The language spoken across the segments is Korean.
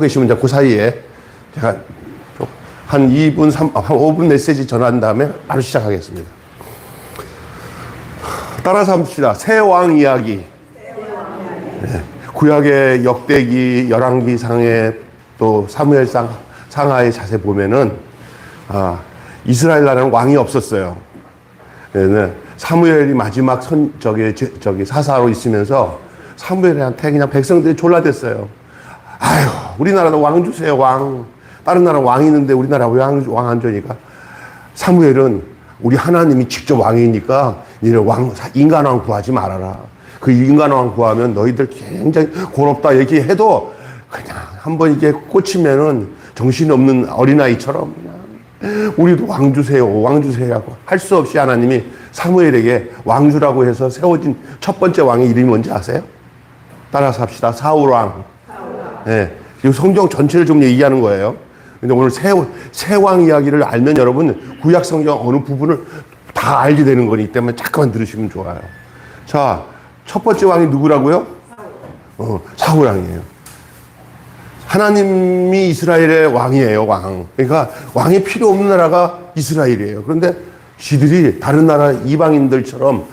계시면 이제 그 사이에 제가 좀한 2분, 3, 한 5분 메시지 전한 다음에 바로 시작하겠습니다. 따라서 합시다. 새왕 이야기. 네. 구약의 역대기, 열왕기 상에 또 사무엘상 상하의 자세 보면은 아, 이스라엘 나라는 왕이 없었어요. 네, 사무엘이 마지막 선 저기 제- 저기 사사로 있으면서 사무엘한테 그냥 백성들이 졸라댔어요. 아유, 우리나라도 왕 주세요, 왕. 다른 나라 왕이 있는데 우리나라 왜왕안 주니까 사무엘은 우리 하나님이 직접 왕이니까 니네 왕 인간 왕 구하지 말아라. 그 인간 왕 구하면 너희들 굉장히 고롭다 얘기해도 그냥 한번 이게 꽂히면은 정신 없는 어린아이처럼 그냥 우리도 왕 주세요, 왕 주세요 하고 할 수 없이 하나님이 사무엘에게 왕주라고 해서 세워진 첫 번째 왕의 이름이 뭔지 아세요? 따라서 합시다. 사울 왕. 예. 이 성경 전체를 좀 얘기하는 거예요. 근데 오늘 새, 새왕 이야기를 알면 여러분 구약 성경 어느 부분을 다 알게 되는 거기 때문에 잠깐만 들으시면 좋아요. 자, 첫 번째 왕이 누구라고요? 어, 사울 왕이에요. 하나님이 이스라엘의 왕이에요, 왕. 그러니까 왕이 필요 없는 나라가 이스라엘이에요. 그런데 지들이 다른 나라 이방인들처럼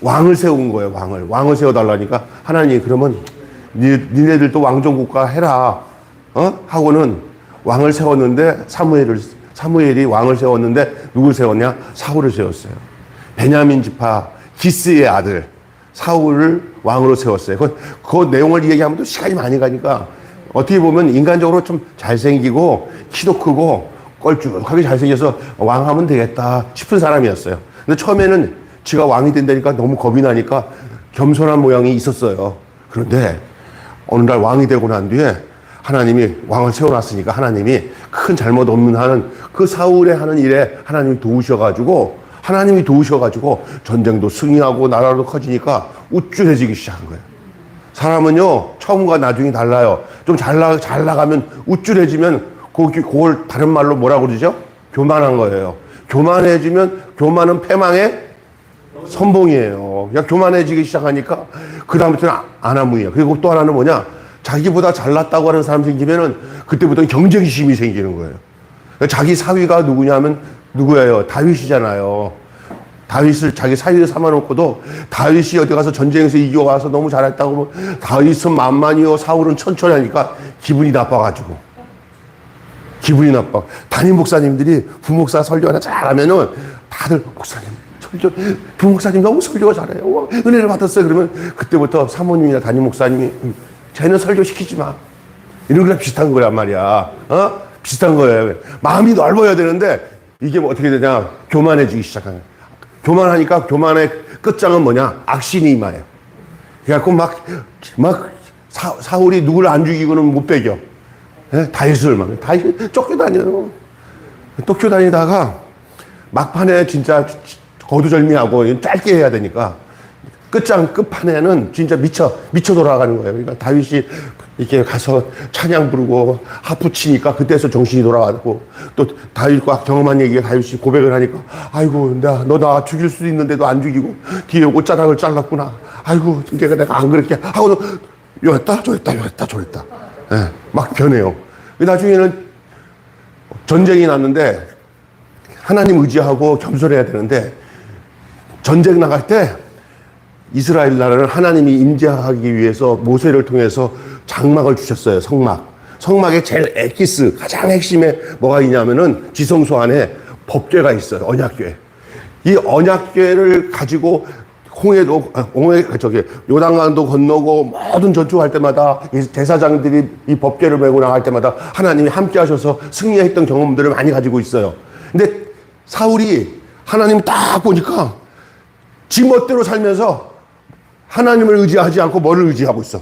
왕을 세운 거예요, 왕을. 왕을 세워달라니까 하나님이 그러면 니, 니네 들도 왕정국가 해라. 어? 하고는 왕을 세웠는데 사무엘을, 사무엘이 왕을 세웠는데 누굴 세웠냐? 사울을 세웠어요. 베냐민 지파 기스의 아들 사울을 왕으로 세웠어요. 그, 그 내용을 얘기하면 또 시간이 많이 가니까 어떻게 보면 인간적으로 좀 잘생기고 키도 크고 껄쭉하게 잘생겨서 왕하면 되겠다 싶은 사람이었어요. 근데 처음에는 지가 왕이 된다니까 너무 겁이 나니까 겸손한 모양이 있었어요. 그런데 어느 날 왕이 되고 난 뒤에 하나님이 왕을 세워놨으니까 하나님이 큰 잘못 없는 하는 그 사울의 하는 일에 하나님이 도우셔가지고 하나님이 도우셔가지고 전쟁도 승리하고 나라도 커지니까 우쭐해지기 시작한 거예요. 사람은요, 처음과 나중이 달라요. 좀 잘 나, 잘 나가면 우쭐해지면 그, 그걸 다른 말로 뭐라고 그러죠? 교만한 거예요. 교만해지면 교만은 패망의 선봉이에요. 그냥 교만해지기 시작하니까 그다음부터는 아나무이야. 그리고 또 하나는 뭐냐? 자기보다 잘났다고 하는 사람 생기면은 그때부터는 경쟁심이 생기는 거예요. 자기 사위가 누구냐면 누구예요? 다윗이잖아요. 다윗을 자기 사위를 삼아놓고도 다윗이 어디 가서 전쟁에서 이겨와서 너무 잘했다고 뭐 다윗은 만만이요 사울은 천천히 하니까 기분이 나빠가지고 기분이 나빠. 담임 목사님들이 부목사 설교 하나 잘하면은 다들 목사님 설교 부목사님 너무 설교가 잘해요. 와, 은혜를 받았어요. 그러면 그때부터 사모님이나 담임 목사님이 음, 쟤는 설교 시키지 마. 이런 거랑 비슷한 거란 말이야. 어? 비슷한 거예요. 마음이 넓어야 되는데 이게 뭐 어떻게 되냐? 교만해지기 시작하는. 교만하니까 교만의 끝장은 뭐냐? 악신이 임하여. 그래갖고 막, 막 사, 사울이 누구를 안 죽이고는 못 배겨. 예? 다윗을 막, 다윗 쫓겨다녀요. 쫓겨다니다가 막판에 진짜 거두절미하고 짧게 해야 되니까 끝장 끝판에는 진짜 미쳐 미쳐 돌아가는 거예요. 그러니까 다윗이 이렇게 가서 찬양 부르고 하프 치니까 그때서 정신이 돌아가고 또 다윗과 경험한 얘기가 다윗이 고백을 하니까 아이고 나 너 나 죽일 수도 있는데도 안 죽이고 뒤에 옷자락을 잘랐구나. 아이고 내가 내가 안 그렇게 하고 요랬다 저랬다 요랬다 저랬다. 예, 막 변해요. 나중에는 전쟁이 났는데 하나님 의지하고 겸손해야 되는데 전쟁 나갈 때 이스라엘 나라를 하나님이 임재하기 위해서 모세를 통해서 장막을 주셨어요. 성막. 성막의 제일 엑기스 가장 핵심에 뭐가 있냐면은 지성소 안에 법궤가 있어요. 언약궤. 이 언약궤를 가지고 홍해도 아, 홍해 저기 요단강도 건너고 모든 전투할 때마다 이 대사장들이 이 법궤를 메고 나갈 때마다 하나님이 함께 하셔서 승리했던 경험들을 많이 가지고 있어요. 근데 사울이 하나님 딱 보니까 지 멋대로 살면서 하나님을 의지하지 않고 뭐를 의지하고 있어?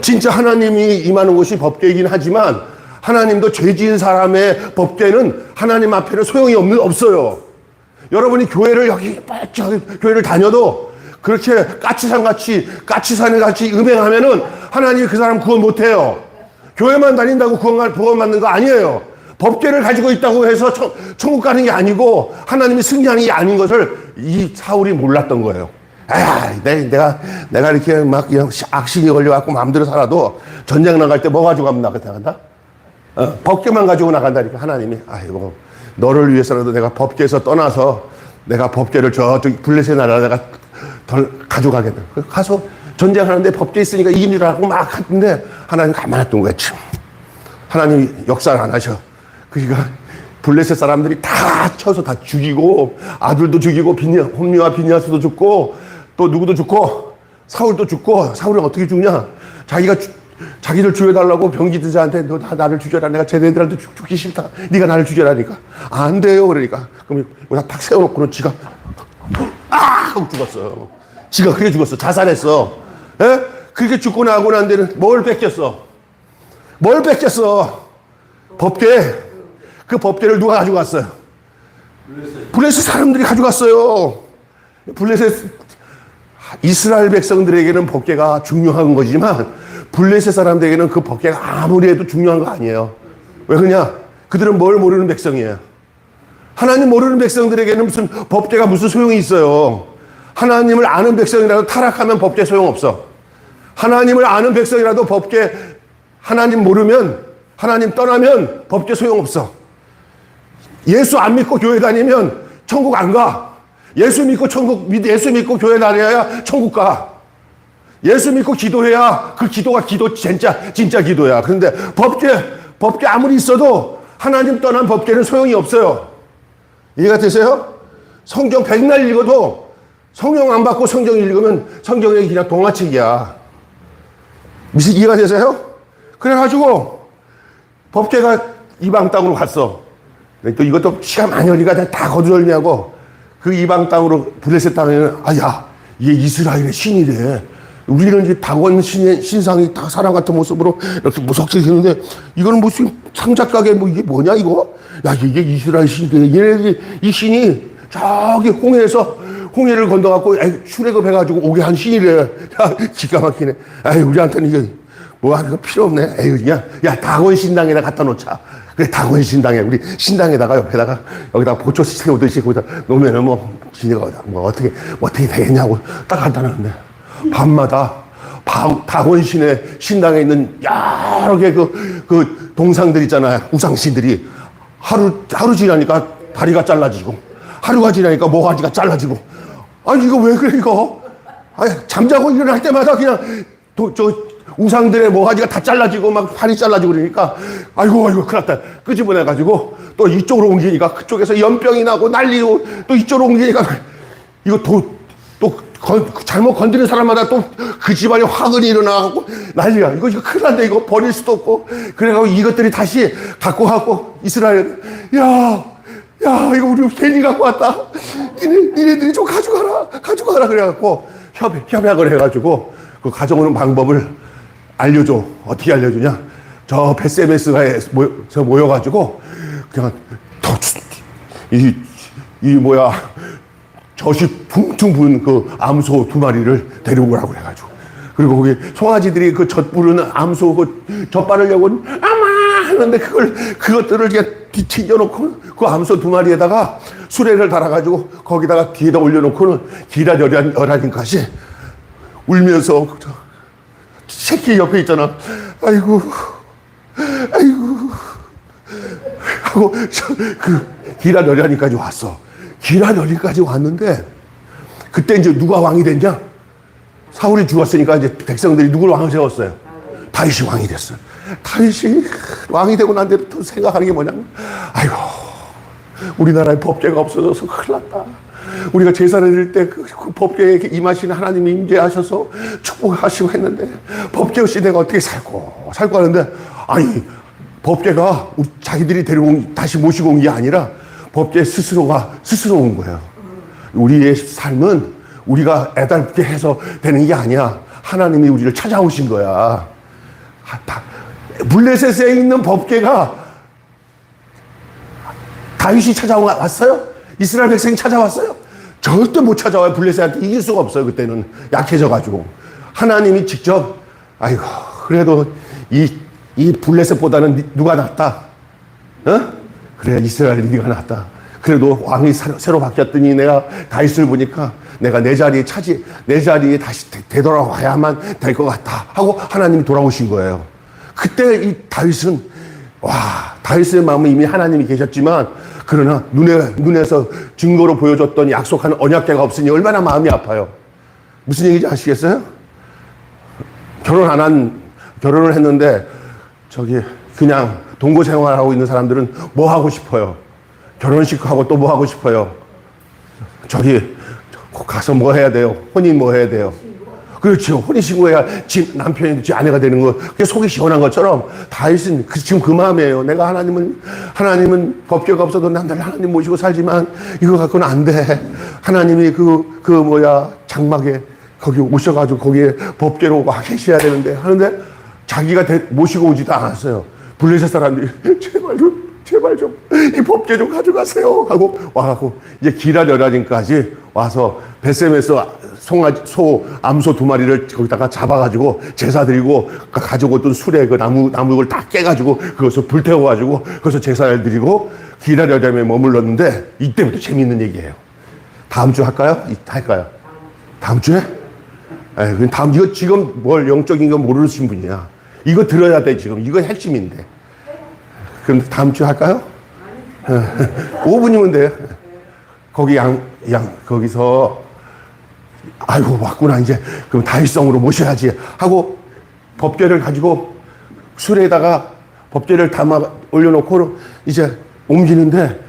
진짜 하나님이 임하는 곳이 법궤이긴 하지만 하나님도 죄 지은 사람의 법궤는 하나님 앞에는 소용이 없는, 없어요. 여러분이 교회를 여기 교회를 다녀도 그렇게 까치산 같이 까치산에 같이 음행하면은 하나님이 그 사람 구원 못 해요. 교회만 다닌다고 구원 받는 거 아니에요. 법궤를 가지고 있다고 해서 천, 천국 가는 게 아니고 하나님이 승리하는 게 아닌 것을 이 사울이 몰랐던 거예요. 아, 내, 내가, 내가 이렇게 막 그냥 악신이 걸려갖고 마음대로 살아도 전쟁 나갈 때 뭐 가지고 가면 나간다? 어, 법계만 가지고 나간다니까 하나님이 아이고 너를 위해서라도 내가 법계에서 떠나서 내가 법계를 저쪽 블레셋 나라 내가 덜 가져가겠다. 그 가서 전쟁하는데 법계 있으니까 알고 막 하는데 하나님 가만히 둔 거야. 참. 하나님이 역사를 안 하셔. 그러니까 블레셋 사람들이 다 쳐서 다 죽이고 아들도 죽이고 비니, 홈리와 비니아스도 죽고 또 누구도 죽고 사울도 죽고 사울은 어떻게 죽냐? 자기가 죽- 자기를 죽여달라고 병기드자한테 너 다 나를 죽여라. 내가 쟤네들한테 죽, 죽기 싫다. 네가 나를 죽여라니까. 안 돼요. 그러니까. 그럼 여기다 탁 세워놓고는 지가 아! 하고 죽었어. 지가 그래 죽었어. 자살했어. 예? 그렇게 죽고 나고 난 데는 뭘 뺏겼어? 뭘 뺏겼어? 법계. 그 법계를 누가 가져갔어요? 블레셋 사람들이 가져갔어요. 블레셋 이스라엘 백성들에게는 법계가 중요한 거지만 블레셋 사람들에게는 그 법계가 아무리 해도 중요한 거 아니에요. 왜 그러냐? 그들은 뭘 모르는 백성이에요. 하나님 모르는 백성들에게는 무슨 법계가 무슨 소용이 있어요. 하나님을 아는 백성이라도 타락하면 법계 소용없어. 하나님을 아는 백성이라도 법계 하나님 모르면 하나님 떠나면 법계 소용없어. 예수 안 믿고 교회 다니면 천국 안 가. 예수 믿고 천국 믿 예수 믿고 교회 다녀야 천국 가. 예수 믿고 기도해야 그 기도가 기도 진짜 진짜 기도야. 그런데 법계 법계 아무리 있어도 하나님 떠난 법계는 소용이 없어요. 이해가 되세요? 성경 백날 읽어도 성경 안 받고 성경 읽으면 성경이 그냥 동화책이야. 이해가 되세요? 그래가지고 법계가 이방 땅으로 갔어. 또 이것도 시간 많이 걸리니까 다 거두절미하고 그 이방 땅으로 블레셋 땅에는 아야 이게 이스라엘의 신이래. 우리는 이제 다원 신의 신상이 다 사람 같은 모습으로 이렇게 무섭게 생겼는데 이거는 무슨 창작가게 뭐 이게 뭐냐 이거? 야 이게 이스라엘 신이래. 얘네들이 이 신이 저기 홍해에서 홍해를 건너갖고 출애굽 해가지고 오게 한 신이래. 야 기가 막히네. 아이 우리한테는 이게 뭐 하는 거 필요 없네. 에이 그냥 야 다원 신당에다 갖다 놓자. 그래 다원 신당에 우리 신당에다가 옆에다가 여기다 보초 세우듯이 거기다 놓으면은 뭐 지네가 뭐 어떻게 뭐 어떻게 되겠냐고 딱 갖다 놨는데. 밤마다 바- 다원신의 신당에 있는 여러 개 그 그 동상들 있잖아요. 우상신들이 하루 하루 지나니까 다리가 잘라지고 하루가 지나니까 모가지가 잘라지고. 아니 이거 왜 그래 이거? 아니 잠자고 일어날 때마다 그냥 도, 저 우상들의 모가지가 다 잘라지고 막 팔이 잘라지고 그러니까 아이고 아이고 큰일 났다 끄집어내 가지고 또 이쪽으로 옮기니까 그쪽에서 연병이 나고 난리고 또 이쪽으로 옮기니까 이거 도, 또 건- 잘못 건드린 사람마다 또 그 집안에 화근이 일어나고 난리야 이거 이거 큰일 난다 이거 버릴 수도 없고 그래가지고 이것들이 다시 갖고 갖고 이스라엘 야 야, 이거 우리 괜히 갖고 왔다. 니네, 니네들이 좀 가져가라. 가져가라. 그래갖고 협, 협약을 해가지고 그 가져오는 방법을 알려줘. 어떻게 알려주냐. 저 베세메스가에 모여, 저 모여가지고 그냥 더, 주- 이, 이 뭐야. 젖이 붕퉁 부은 그 암소 두 마리를 데려오라고 그래가지고. 그리고 거기 송아지들이 그 젖 부르는 암소 그 젖 바르려고 아마 하는데 그걸 그것들을 그냥 뒤- 튀겨놓고 그 암소 두 마리에다가 수레를 달아가지고 거기다가 뒤에다 올려놓고는 기다 여란 여라니까지 울면서 그저 새끼 옆에 있잖아. 아이고 아이고 하고 저, 그 기라 여리까지 왔어. 기라 여리까지 왔는데 그때 이제 누가 왕이 됐냐? 사울이 죽었으니까 이제 백성들이 누굴 왕을 세웠어요? 다윗이 왕이 됐어. 다윗이 왕이 되고 난 뒤부터 생각하는 게 뭐냐면, 아이고, 우리나라에 법계가 없어져서 큰일 났다. 우리가 제사를 드릴 때그 그 법계에 임하시는 하나님이 임재하셔서 축복하시고 했는데, 법계 내가 어떻게 살고, 살고 하는데, 아니, 법계가 자기들이 데려온, 다시 모시고 온 게 아니라, 법계 스스로가 스스로 온 거예요. 우리의 삶은 우리가 애달게 해서 되는 게 아니야. 하나님이 우리를 찾아오신 거야. 아, 다- 블레셋에 있는 법계가 다윗이 찾아왔어요? 이스라엘 백성이 찾아왔어요? 절대 못 찾아와요. 블레셋한테 이길 수가 없어요. 그때는 약해져가지고. 하나님이 직접, 아이고, 그래도 이, 이 블레셋보다는 니- 누가 낫다? 어? 그래, 이스라엘이 네가 낫다. 그래도 왕이 새로, 바뀌었더니 내가 다윗을 보니까 내가 내 자리에 차지 내 자리에 다시 되- 되돌아와야만 될 것 같다 하고 하나님이 돌아오신 거예요. 그때 이 다윗은 와 다윗의 마음은 이미 하나님이 계셨지만 그러나 눈에 눈에서 증거로 보여줬던 약속한 언약궤가 없으니 얼마나 마음이 아파요. 무슨 얘기인지 아시겠어요? 결혼 안 한 결혼을 했는데 저기 그냥 동거 생활하고 있는 사람들은 뭐 하고 싶어요? 결혼식 하고 또 뭐 하고 싶어요? 저기 가서 뭐 해야 돼요? 혼인 뭐 해야 돼요? 그렇죠. 혼인신고해야 지 남편이 지 아내가 되는 거. 그게 속이 시원한 것처럼 다윗은 그, 지금 그 마음이에요. 내가 하나님은, 하나님은 법궤가 없어도 난 늘 하나님 모시고 살지만 이거 갖고는 안 돼. 하나님이 그, 그 뭐야, 장막에 거기 오셔가지고 거기에 법궤로 와 계셔야 되는데 하는데 자기가 대- 모시고 오지도 않았어요. 블레셋 사람들이 제발 좀, 제발 좀 이 법궤 좀 가져가세요 하고 와갖고 이제 기라 여라진까지 와서 베셈에서 송아지, 소, 암소 두 마리를 거기다가 잡아가지고 제사 드리고 가- 가지고 어떤 술에 그 나무, 나무를 다 깨가지고 그것을 불태워가지고 거기서 제사를 드리고 여담에 머물렀는데 이때부터 재미있는 얘기예요. 다음 주 할까요? 이- 할까요? 다음 주에? 에이, 그럼 다음, 이거 지금 뭘 영적인 거 모르신 분이야. 이거 들어야 돼, 지금. 이거 핵심인데. 그럼 다음 주 할까요? 5분이면 돼요. 거기 양, 양, 거기서, 아이고, 왔구나. 이제, 그럼 다윗성으로 모셔야지. 하고, 법궤를 가지고 술에다가 법궤를 담아 올려놓고 이제 옮기는데,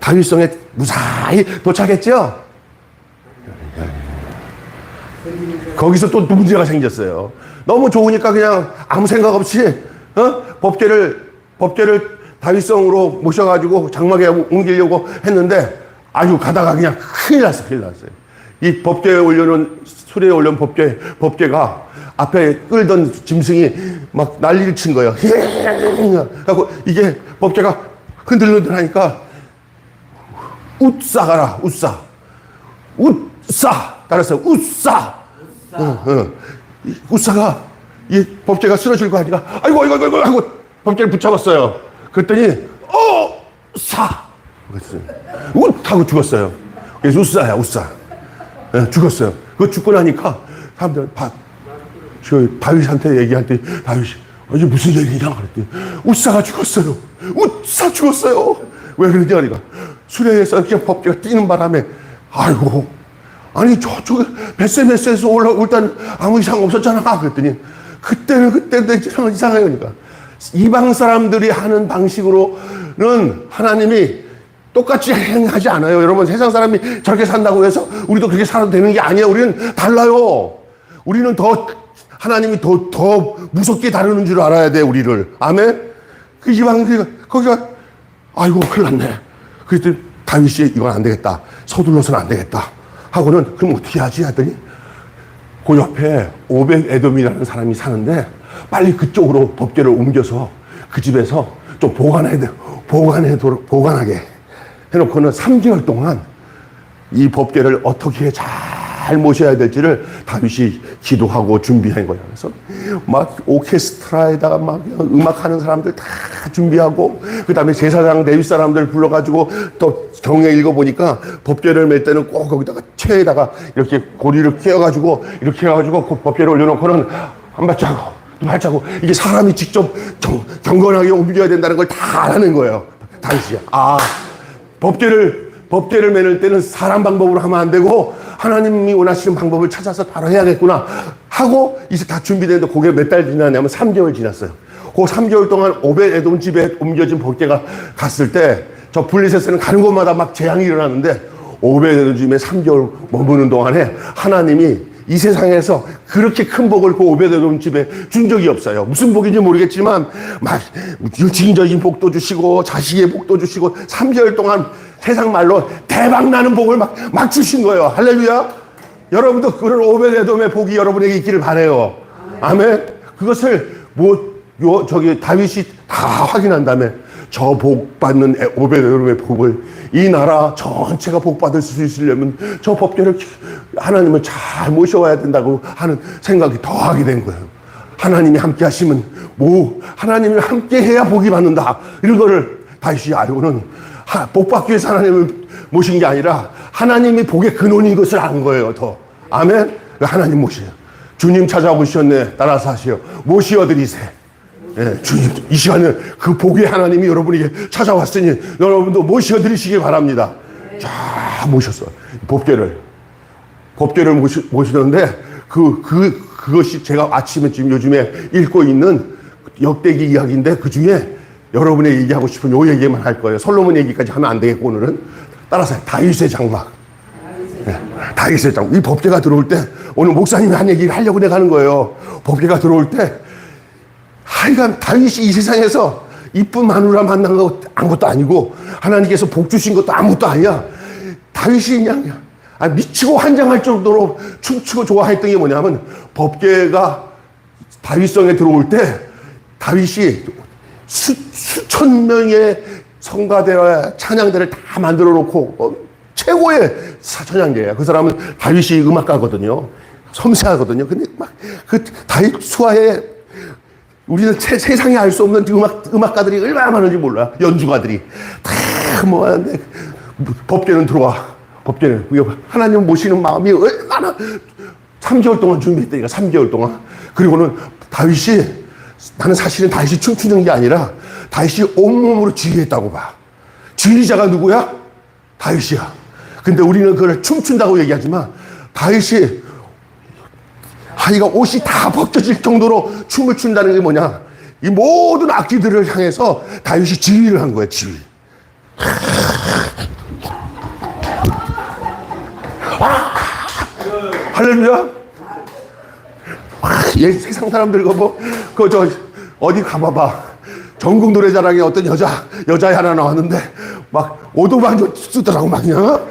다윗성에 무사히 도착했죠? 거기서 또 문제가 생겼어요. 너무 좋으니까 그냥 아무 생각 없이 어? 법궤를 법궤를 다윗성으로 모셔가지고 장막에 옮기려고 했는데 아유 가다가 그냥 큰일 났어 큰일 났어요. 이 법궤에 올려놓은 수레에 올려놓은 법궤 법궤가 앞에 끌던 짐승이 막 난리를 친 거예요. 하고 이게 법궤가 흔들흔들하니까 웃사 가라 웃사 웃사 따라서 웃사 응, 응. 이 웃사가 이 법제가 쓰러질 거 아니까 아이고 아이고 아이고 하고 법제를 붙잡았어요. 그랬더니 어사! 웃 하고 죽었어요. 그래서 웃사야 웃사 예, 죽었어요. 그거 죽고 나니까 사람들 바, 저 다윗한테 얘기할 때 다윗이 어, 이게 무슨 얘기냐? 그랬더니 웃사가 죽었어요. 웃사 죽었어요. 왜 그러냐? 그러니까 수레에서 이렇게 법제가 뛰는 바람에 아이고 아니 저쪽 베세메스에서 올라올 때는 아무 이상 없었잖아. 그랬더니 그때는 그때도 이상 이상해요. 그러니까 이방 사람들이 하는 방식으로는 하나님이 똑같이 행하지 않아요. 여러분 세상 사람이 저렇게 산다고 해서 우리도 그렇게 살아도 되는 게 아니에요. 우리는 달라요. 우리는 더 하나님이 더 더 무섭게 다루는 줄 알아야 돼 우리를. 아멘? 그 이방 그 거기가 아이고 큰일 났네. 그랬더니 다윗이 이건 안 되겠다. 서둘러서는 안 되겠다. 하고는 그럼 어떻게 하지? 하더니 그 옆에 오벤 에돔이라는 사람이 사는데 빨리 그쪽으로 법궤를 옮겨서 그 집에서 좀 보관해 보관해 보관하게 해놓고는 3개월 동안 이 법궤를 어떻게 잘 모셔야 될지를 다윗이 기도하고 준비한 거예요. 그래서 막 오케스트라에다가 막 음악하는 사람들 다 준비하고 그 다음에 제사장 레위 사람들 불러가지고 또 경에 읽어보니까 법궤를 맬 때는 꼭 거기다가 채에다가 이렇게 고리를 끼워가지고 이렇게 해가지고 그 법궤를 올려놓고는 한 발자국 두 발자국 이게 사람이 직접 경, 경건하게 옮겨야 된다는 걸 다 알아낸 거예요. 다윗이 아 법궤를 법궤를 매는 때는 사람 방법으로 하면 안 되고 하나님이 원하시는 방법을 찾아서 바로 해야겠구나 하고 이제 다 준비되는데 그게 몇 달 지났냐면 3개월 지났어요. 그 3개월 동안 오벤 에돔 집에 옮겨진 법궤가 갔을 때 저 블리셋에는 가는 곳마다 막 재앙이 일어나는데 오벤 에돔 집에 3개월 머무는 동안에 하나님이 이 세상에서 그렇게 큰 복을 그 오베데돔 집에 준 적이 없어요. 무슨 복인지 모르겠지만 막 유치적인 복도 주시고 자식의 복도 주시고 3개월 동안 세상 말로 대박 나는 복을 막, 막 주신 거예요. 할렐루야. 여러분도 그런 오베데돔의 복이 여러분에게 있기를 바래요. 아멘. 그것을 뭐 요 저기 다윗이 다 확인한 다음에 저 복 받는 오베데돔의 복을 이 나라 전체가 복 받을 수 있으려면 저 법궤를 하나님을 잘 모셔와야 된다고 하는 생각이 더 하게 된 거예요. 하나님이 함께 하시면 뭐 하나님이 함께 해야 복이 받는다. 이런 거를 다시 알고는 하- 복 받기 위해서 하나님을 모신 게 아니라 하나님이 복의 근원인 것을 안 거예요, 더. 아멘? 하나님 모시요. 주님 찾아오셨네. 따라서 하시오. 모시어 드리세. 예, 주님, 이 시간에 그 복의 하나님이 여러분에게 찾아왔으니 여러분도 모시어 드리시기 바랍니다. 쫙 모셨어. 법계를. 법계를 모시, 모시는데 그, 그, 그것이 제가 아침에 지금 요즘에 읽고 있는 역대기 이야기인데 그 중에 여러분의 얘기하고 싶은 요 얘기만 할 거예요. 솔로몬 얘기까지 하면 안 되겠고 오늘은. 따라서 다윗의 장막. 예, 다윗의 장막. 이 법계가 들어올 때 오늘 목사님이 한 얘기를 하려고 내가 하는 거예요. 법계가 들어올 때 하여간 다윗이 이 세상에서 이쁜 마누라 만난 거 아무것도 아니고 하나님께서 복 주신 것도 아무것도 아니야. 다윗이 그냥 아, 미치고 환장할 정도로 춤추고 좋아했던 게 뭐냐면 법계가 다윗성에 들어올 때 다윗이 수, 수천 명의 성가대와 찬양대를 다 만들어 놓고 어, 최고의 사- 찬양대야. 그 사람은 다윗이 음악가거든요. 섬세하거든요. 근데 막 그 다윗 수하에 우리는 세, 세상에 알 수 없는 음악, 음악가들이 얼마나 많은지 몰라. 연주가들이. 다 뭐 하는데, 법계는 들어와. 법계는. 하나님 모시는 마음이 얼마나 3개월 동안 준비했다니까, 3개월 동안. 그리고는 다윗이, 나는 사실은 다윗이 춤추는 게 아니라, 다윗이 온몸으로 지휘했다고 봐. 지휘자가 누구야? 다윗이야. 근데 우리는 그걸 춤춘다고 얘기하지만, 다윗이 하이가 옷이 다 벗겨질 정도로 춤을 춘다는 게 뭐냐? 이 모든 악기들을 향해서 다윗이 지휘를 한 거야, 지휘. 할렐루야. 얘 세상 사람들 뭐, 그, 저, 어디 가봐봐. 전국 노래자랑에 어떤 여자, 여자 하나 나왔는데, 막, 오도방조 쓰더라고, 막, 그냥.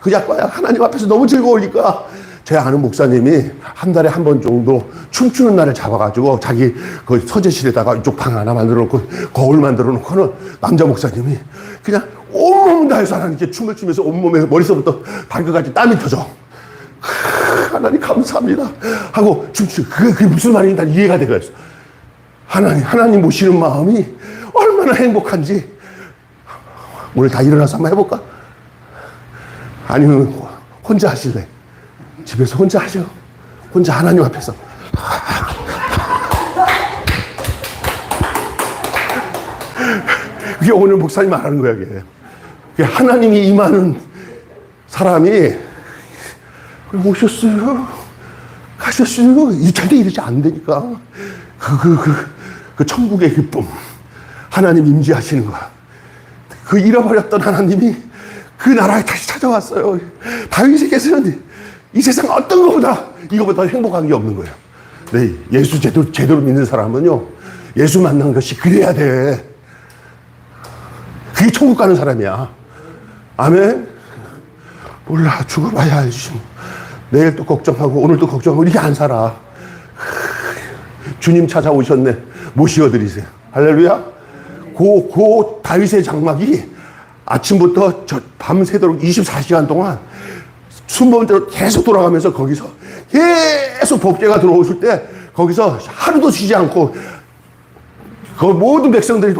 그 작가야 하나님 앞에서 너무 즐거우니까 제 아는 목사님이 한 달에 한 번 정도 춤추는 날을 잡아가지고 자기 그 서재실에다가 이쪽 방 하나 만들어 놓고 거울 만들어 놓고는 남자 목사님이 그냥 온몸 다해서 하나님께 춤을 추면서 온몸에 머리서부터 발끝까지 땀이 터져. 크, 하나님 감사합니다. 하고 춤추. 그게, 그게 무슨 말인지 난 이해가 되겠어. 하나님, 하나님 모시는 마음이 얼마나 행복한지 오늘 다 일어나서 한번 해볼까? 아니면 혼자 하실래? 집에서 혼자 하셔. 혼자 하나님 앞에서. 그게 오늘 목사님 말하는 거야, 그게. 그게 하나님이 임하는 사람이 오셨어요. 가셨어요. 이 절대 이러지 안 되니까. 그, 그, 그, 그 천국의 기쁨. 하나님 임재하시는 거야. 그 잃어버렸던 하나님이 그 나라에 다시 찾아왔어요. 다윗에게서는 이 세상 어떤 것보다 이거보다 행복한 게 없는 거예요. 네, 예수 제대로, 제대로 믿는 사람은요, 예수 만난 것이 그래야 돼. 그게 천국 가는 사람이야. 아멘? 몰라, 죽어봐야 알지. 내일 또 걱정하고, 오늘 또 걱정하고, 이렇게 안 살아. 주님 찾아오셨네. 모시어드리세요. 할렐루야? 고, 고 다윗의 장막이 아침부터 저 밤새도록 24시간 동안 순번대로 계속 돌아가면서 거기서 계속 법계가 들어오실 때 거기서 하루도 쉬지 않고 그 모든 백성들이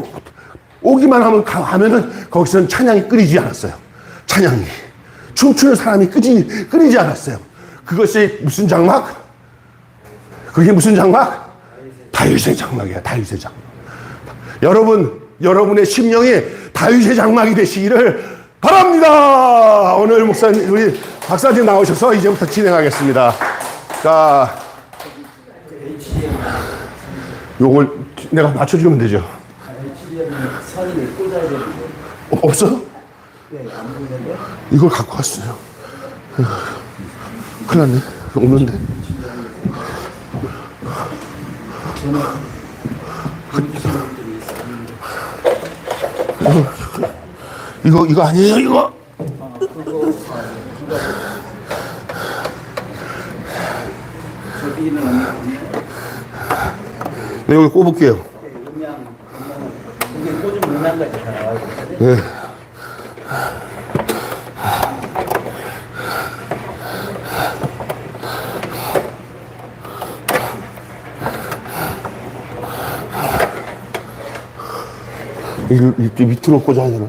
오기만 하면 가, 하면은 거기서는 찬양이 끊이지 않았어요. 찬양이. 춤추는 사람이 끊이지, 끊이지 않았어요. 그것이 무슨 장막? 그게 무슨 장막? 다윗의 장막이야, 다윗의 장막. 여러분, 여러분의 심령이 다윗의 장막이 되시기를 바랍니다. 오늘 목사님, 우리 박사님 나오셔서 이제부터 진행하겠습니다. 자, 요걸 내가 맞춰주면 되죠. 어, 없어? 이걸 갖고 왔어요. 큰일 났네. 없는데. 저는 이거, 이거 아니에요, 이거? 저기는 없는 네, 여기 꼽을게요. 이게 꽂은 다 나와야 되는데 네. 이거 이렇게 밑으로 꽂아야 되나?